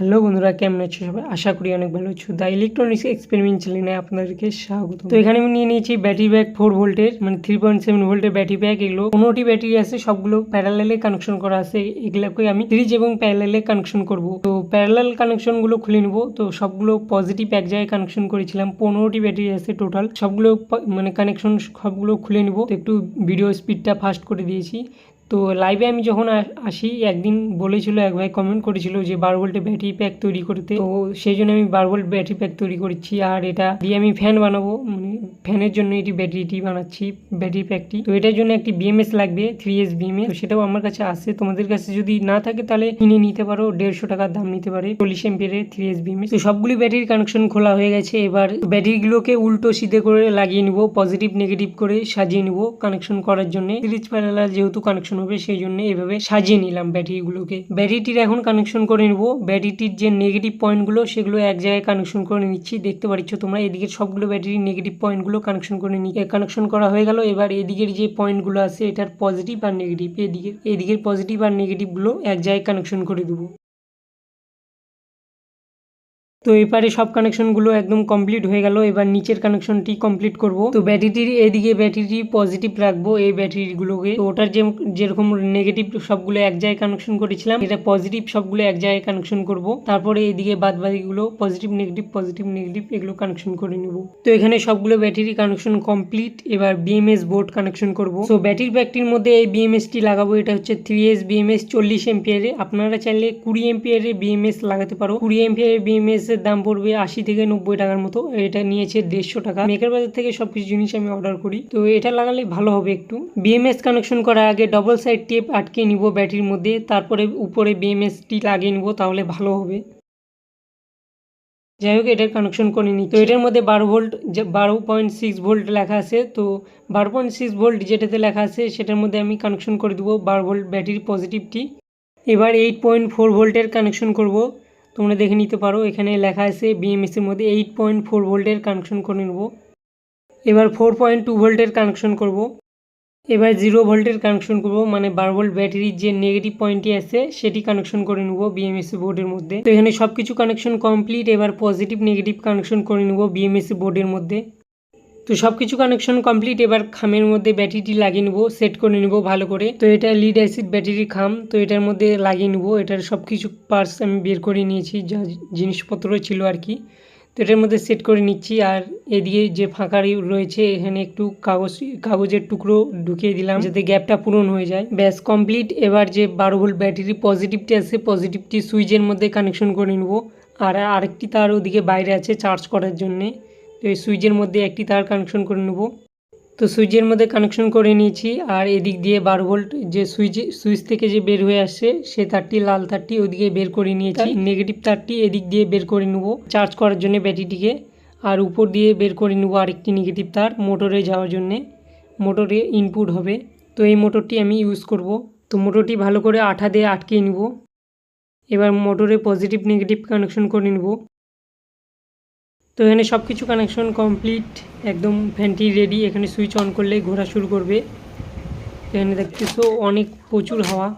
Hello বন্ধুরা, কেমন আছো সবাই? আশা করি অনেক ভালো আছো। দা ইলেকট্রনিক্স এক্সপেরিমেন্ট চ্যানেলে আপনাদেরকে স্বাগত। তো এখানে আমি নিয়ে নিয়েছি ব্যাটারি ব্যাগ ফোর ভোল্টের মানে থ্রি পয়েন্ট সেভেন ভোল্টের ব্যাটারি ব্যাগ এগুলো পনেরোটি ব্যাটারি আছে, সবগুলো প্যারালালে কানেকশন করা আছে। এগুলোকে আমি সিরিজ এবং প্যারালালে কানেকশন করব। তো প্যারালাল কানেকশনগুলো খুলে নিব। তো সবগুলো পজিটিভ এক জায়গায় কানেকশন করেছিলাম। পনেরোটি ব্যাটারি আছে টোটাল সবগুলো মানে কানেকশন সবগুলো খুলে নিব। তো একটু ভিডিও স্পিডটা ফাস্ট করে দিয়েছি। তো লাইভে আমি যখন আসি, একদিন বলেছিল, এক ভাই কমেন্ট করেছিল যে বারো ভোল্টের ব্যাটারি প্যাক তৈরি করতে। তো সেই জন্য আমি বারো ভোল্ট ব্যাটারি প্যাক তৈরি করছি। আর এটা দিয়ে আমি ফ্যান বানাবো। মানে ফ্যানের জন্য এটি ব্যাটারিটি বানাচ্ছি ব্যাটারি প্যাকটি তো এটার জন্য একটি বিএমএস লাগবে থ্রি এস বিএমএস তো সেটাও আমার কাছে আছে। তোমাদের কাছে যদি না থাকে, তাহলে কিনে নিতে পারো। দেড়শো টাকার দাম নিতে পারে। চল্লিশ এমপিয়ারের থ্রি এস বিএমএস তো সবগুলি ব্যাটারির কানেকশন খোলা হয়ে গেছে। এবার ব্যাটারিগুলোকে উল্টো সিধে করে লাগিয়ে নিব। পজিটিভ নেগেটিভ করে সাজিয়ে নিব কানেকশন করার জন্য। সিরিজ প্যারালাল যেহেতু কানেকশন হবে সেই জন্য এভাবে সাজিয়ে নিলাম ব্যাটারিগুলোকে। ব্যাটারিটির এখন কানেকশন করে নিব। ব্যাটারিটির যে নেগেটিভ পয়েন্টগুলো সেগুলো এক জায়গায় কানেকশন করে নিচ্ছি। দেখতে পাচ্ছ তোমরা এদিকে সবগুলো ব্যাটারির নেগেটিভ পয়েন্টগুলো কানেকশন করে নি কানেকশন করা হয়ে গেল। এবার এদিকের যে পয়েন্টগুলো আছে, এটার পজিটিভ আর নেগেটিভ এদিকে এদিকের পজিটিভ আর নেগেটিভগুলো এক জায়গায় কানেকশন করে দেবো। তো এবারে সব কানেকশনগুলো একদম কমপ্লিট হয়ে গেল। এবার নিচের কানেকশনটি কমপ্লিট করব। তো ব্যাটারিটির এদিকে ব্যাটারি পজিটিভ রাখব এই ব্যাটারিগুলোকে তো ওটার যে যেরকম নেগেটিভ সবগুলো এক জায়গায় কানেকশন করেছিলাম, এটা পজিটিভ সবগুলো এক জায়গায় কানেকশন করব। তারপরে এদিকে বাদ বাকিগুলো পজিটিভ নেগেটিভ পজিটিভ নেগেটিভ এগুলো কানেকশন করে নেব। তো এখানে সবগুলো ব্যাটারি কানেকশন কমপ্লিট এবার বিএমএস বোর্ড কানেকশন করব। তো ব্যাটারি প্যাকটির মধ্যে এই বিএমএসটি লাগাবো। এটা হচ্ছে থ্রি এস বিএমএস চল্লিশ এমপিয়ারে আপনারা চাইলে কুড়ি এমপিয়ারে বিএমএস লাগাতে পারো। কুড়ি এমপিয়ারের বিএমএস এর দাম পড়বে আশি থেকে নব্বই টাকার মতো। এটা নিয়েছে দেড়শো টাকা। মেকার বাজার থেকে সব কিছু জিনিস আমি অর্ডার করি। তো এটা লাগালে ভালো হবে একটু। বিএমএস কানেকশন করার আগে ডবল সাইড টেপ আটকে নিব ব্যাটারির মধ্যে। তারপরে উপরে বিএমএসটি লাগিয়ে নিব, তাহলে ভালো হবে। যাই হোক, এটার কানেকশন করে নিই তো এটার মধ্যে বারো ভোল্ট বারো পয়েন্ট সিক্স ভোল্ট লেখা আছে। তো বারো পয়েন্ট সিক্স ভোল্ট যেটাতে লেখা আছে, সেটার মধ্যে আমি কানেকশন করে দেবো। বারো ভোল্ট ব্যাটারি পজিটিভটি এবার এইট পয়েন্ট ফোর ভোল্টের কানেকশন করব। তোমরা দেখে নিতে পারো, এখানে লেখা আছে বিএমএসির মধ্যে এইট পয়েন্ট ফোর ভোল্টের কানেকশন করে নেব। এবার ফোর পয়েন্ট টু ভোল্টের কানেকশন করব। এবার জিরো ভোল্টের কানেকশন করব মানে বারো ভোল্ট ব্যাটারির যে নেগেটিভ পয়েন্টটি আছে, সেটি কানেকশন করে নেব বিএমএসি বোর্ডের মধ্যে। তো এখানে সব কিছু কানেকশন কমপ্লিট এবার পজিটিভ নেগেটিভ কানেকশন করে নেব বিএমএসি বোর্ডের মধ্যে। তো সব কিছু কানেকশন কমপ্লিট এবার খামের মধ্যে ব্যাটারিটি লাগিয়ে নেব সেট করে নেব ভালো করে। তো এটা লিড অ্যাসিড ব্যাটারি খাম, তো এটার মধ্যে লাগিয়ে নেব। এটার সব কিছু পার্টস আমি বের করে নিয়েছি, যা জিনিসপত্র ছিল আর কি। তো এটার মধ্যে সেট করে নিচ্ছি, আর এদিকে যে ফাঁকা রয়েছে, এখানে একটু কাগজ, কাগজের টুকরো ঢুকিয়ে দিলাম, যাতে গ্যাপটা পূরণ হয়ে যায়। ব্যাস কমপ্লিট এবার যে বারো ভোল্ট ব্যাটারি পজিটিভটি আছে পজিটিভটি সুইচের মধ্যে কানেকশন করে নেব। আর আরেকটি তার ওদিকে বাইরে আছে চার্জ করার জন্যে। তো এই সুইচের মধ্যে একটি তার কানেকশন করে নেব। তো সুইচের মধ্যে কানেকশন করে নিয়েছি আর এদিক দিয়ে বারো ভোল্ট যে সুইচ সুইচ থেকে যে বের হয়ে আসছে সে তারটি লাল তারটি ওদিকে বের করে নিয়েছি। নেগেটিভ তারটি এদিক দিয়ে বের করে নেব চার্জ করার জন্য ব্যাটারিটিকে। আর উপর দিয়ে বের করে নেব আরেকটি নেগেটিভ তার মোটরে যাওয়ার জন্যে। মোটরে ইনপুট হবে। তো এই মোটরটি আমি ইউজ করব। তো মোটরটি ভালো করে আঠা দিয়ে আটকে নিব। এবার মোটরে পজিটিভ নেগেটিভ কানেকশন করে নেব। তো এখানে সব কিছু কানেকশন কমপ্লিট একদম ফ্যানটি রেডি এখানে সুইচ অন করলে ঘোরা শুরু করবে। এখানে দেখতেছো অনেক প্রচুর হাওয়া।